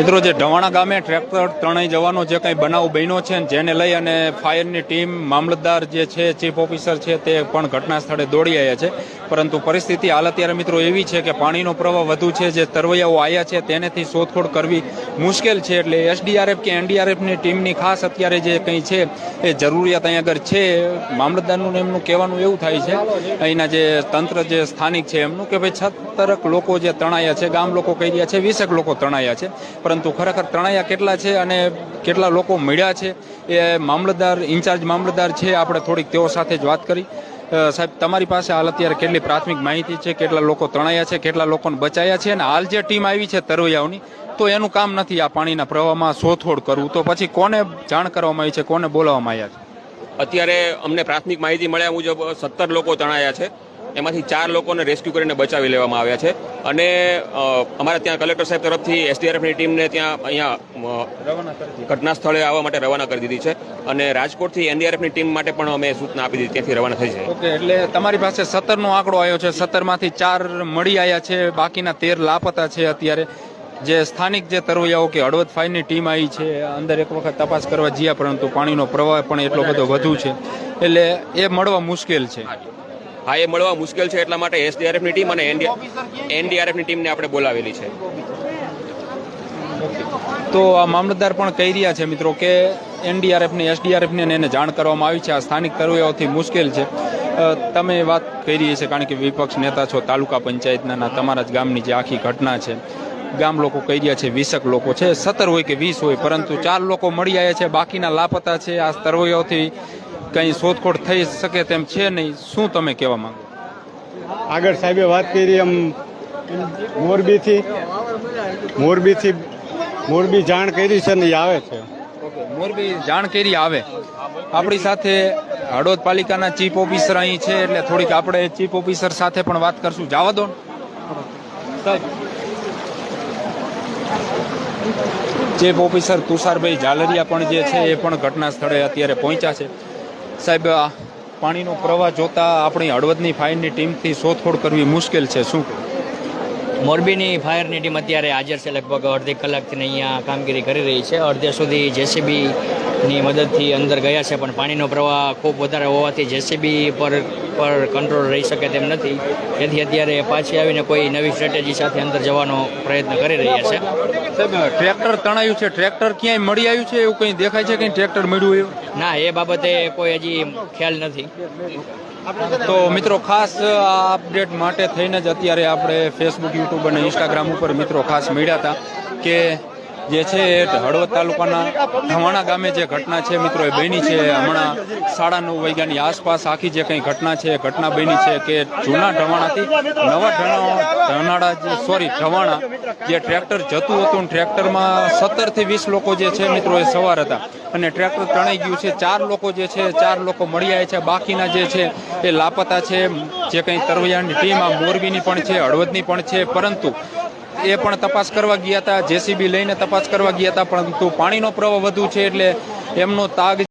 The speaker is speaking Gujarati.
મિત્રો, જે ઢવાણા ગામે ટ્રેક્ટર તણાઈ જવાનો જે કંઈ બનાવ બન્યો છે જેને લઈ અને ફાયરની ટીમ, મામલતદાર જે છે, ચીફ ઓફિસર છે તે પણ ઘટના સ્થળે દોડી આવ્યા છે. પરંતુ પરિસ્થિતિ હાલ અત્યારે મિત્રો એવી છે કે પાણીનો પ્રવાહ વધુ છે, જે તરવૈયાઓ આવ્યા છે તેનેથી શોધખોળ કરવી મુશ્કેલ છે. એટલે એસડીઆરએફ કે એનડીઆરએફની ટીમની ખાસ અત્યારે જે કંઈ છે એ જરૂરિયાત અહીં આગળ છે. મામલતદારનું એમનું કહેવાનું એવું થાય છે, અહીંના જે તંત્ર જે સ્થાનિક છે એમનું કે ભાઈ છત્તરક લોકો જે તણાયા છે, ગામ લોકો કહી રહ્યા છે, વીસેક લોકો તણાયા છે. પરંતુ ખરેખર તણાયા કેટલા છે અને કેટલા લોકો મળ્યા છે, એ મામલતદાર, ઇન્ચાર્જ મામલતદાર છે, આપણે થોડીક તેઓ સાથે જ વાત કરી. સાહેબ, તમારી પાસે હાલ અત્યારે કેટલી પ્રાથમિક માહિતી છે, કેટલા લોકો તણાયા છે, કેટલા લોકોને બચાયા છે, અને હાલ જે ટીમ આવી છે તરવૈયાઓની, તો એનું કામ નથી આ પાણીના પ્રવાહમાં શોધખોળ કરવું. તો પછી કોને જાણ કરવામાં આવી છે, કોને બોલાવવામાં આવ્યા છે? અત્યારે અમને પ્રાથમિક માહિતી મળ્યા મુજબ સત્તર લોકો તણાયા છે. એમાંથી ચાર લોકોને રેસ્ક્યુ કરીને બચાવી લેવામાં આવ્યા છે. અને અમારા ત્યાં કલેક્ટર સાહેબ તરફથી એસડીઆરએફની ટીમને ત્યાં અહીંયા ઘટના સ્થળે આવવા માટે રવાના કરી દીધી છે. અને રાજકોટથી એનડીઆરએફની ટીમ માટે પણ અમે સૂચના આપી દીધી ત્યાંથી રવાના થઈ છે ઓકે એટલે તમારી પાસે સત્તરનો આંકડો આવ્યો છે. સત્તરમાંથી ચાર મળી આવ્યા છે. બાકીના તેર લાપતા છે અત્યારે. જે સ્થાનિક જે તરવૈયાઓ કે હળવદ ફાઈરની ટીમ આવી છે અંદર એક વખત તપાસ કરવા જયા પરંતુ પાણીનો પ્રવાહ પણ એટલો બધો વધુ છે. એટલે એ મળવા મુશ્કેલ છે. હા, એ મળવા મુશ્કેલ છે એટલા માટે એસડીઆરએફની ટીમ અને એનડીઆરએફની ટીમને આપણે બોલાવેલી છે. તો આ મામલતદાર પણ કહી રહ્યા છે મિત્રો કે એનડીઆરએફની એસડીઆરએફની એને જાણ કરવામાં આવી છે. આ સ્થાનિક તરવૈયાઓથી મુશ્કેલ છે. તમે વાત કરી છે કારણ કે વિપક્ષ નેતા છો, તાલુકા પંચાયતના તમારા જ ગામની જે આખી ઘટના છે. ગામ લોકો કહી રહ્યા છે વીસક લોકો છે, સત્તર હોય કે વીસ હોય, પરંતુ ચાર લોકો મળી આવ્યા છે, બાકીના લાપતા છે. આ તરવૈયાઓથી કંઈ શોધખોળ થઈ શકે તેમ છે નહીં શું તમે કહેવા માંગો? આગળ સાહેબે વાત કરી એમ મોરબીથી મોરબીથી મોરબી જાણ કરી છે ને એ આવે છે. મોરબી જાણ કરી આવે. આપણી સાથે હળવદ પાલિકાના ચીફ ઓફિસર અહીં છે એટલે થોડીક આપણે ચીફ ઓફિસર સાથે પણ વાત કરશું. જવા દો ચીફ ઓફિસર તુષારભાઈ ઝાલરિયા પણ જે છે એ પણ ઘટના સ્થળે અત્યારે પહોંચ્યા છે. સાહેબ પાણીનો પ્રવાહ જોતા આપણી હળવદની ફાયરની ટીમથી શોધખોળ કરવી મુશ્કેલ છે. શું મોરબીની ફાયરની ટીમ અત્યારે હાજર છે. લગભગ અડધી કલાકથી અહીંયા કામગીરી કરી રહી છે. અડધે સુધી જેસીબીની મદદથી અંદર ગયા છે પણ પાણીનો પ્રવાહ ખૂબ વધારે હોવાથી જેસીબી પર પર કંટ્રોલ રહી શકે તેમ નથી. તેથી અત્યારે પાછી આવીને કોઈ નવી સ્ટ્રેટેજી સાથે અંદર જવાનો પ્રયત્ન કરી રહ્યા છે. સાહેબ ટ્રેક્ટર તણાયું છે ટ્રેક્ટર ક્યાંય મળી આવ્યું છે એવું કંઈ દેખાય છે કંઈ ટ્રેક્ટર મળ્યું એવું? ના એ બાબતે કોઈ હજી ખ્યાલ નથી. તો મિત્રો ખાસ આ અપડેટ માટે થઈને જ અત્યારે આપણે ફેસબુક યુટ્યુબ અને ઇન્સ્ટાગ્રામ ઉપર મિત્રો ખાસ મળ્યા હતા કે જે છે એ હળવદ તાલુકાના ધવાણા ગામે જે ઘટના છે, મિત્રો, એ બની છે. હમણાં સાડા નવ વાગ્યાની આસપાસ આખી જે કંઈ ઘટના છે ઘટના બની છે કે જૂના ઢવાણાથી નવા ઢવાણા જે સોરી ઢવાણા જે ટ્રેક્ટર જતું હતું, ટ્રેક્ટરમાં સત્તરથી વીસ લોકો જે છે, મિત્રો, એ સવાર હતા. અને ટ્રેક્ટર તણાઈ ગયું છે. ચાર લોકો જે છે, ચાર લોકો મળી આવ્યા છે. બાકીના જે છે, એ લાપતા છે. જે કંઈ તરવૈયાની ટીમ, આ મોરબીની પણ છે, હળવદની પણ છે. પરંતુ એ પણ તપાસ કરવા ગયા હતા, જેસીબી લઈને તપાસ કરવા ગયા હતા, પરંતુ પાણીનો પ્રવાહ વધુ છે એટલે એમનો તાગ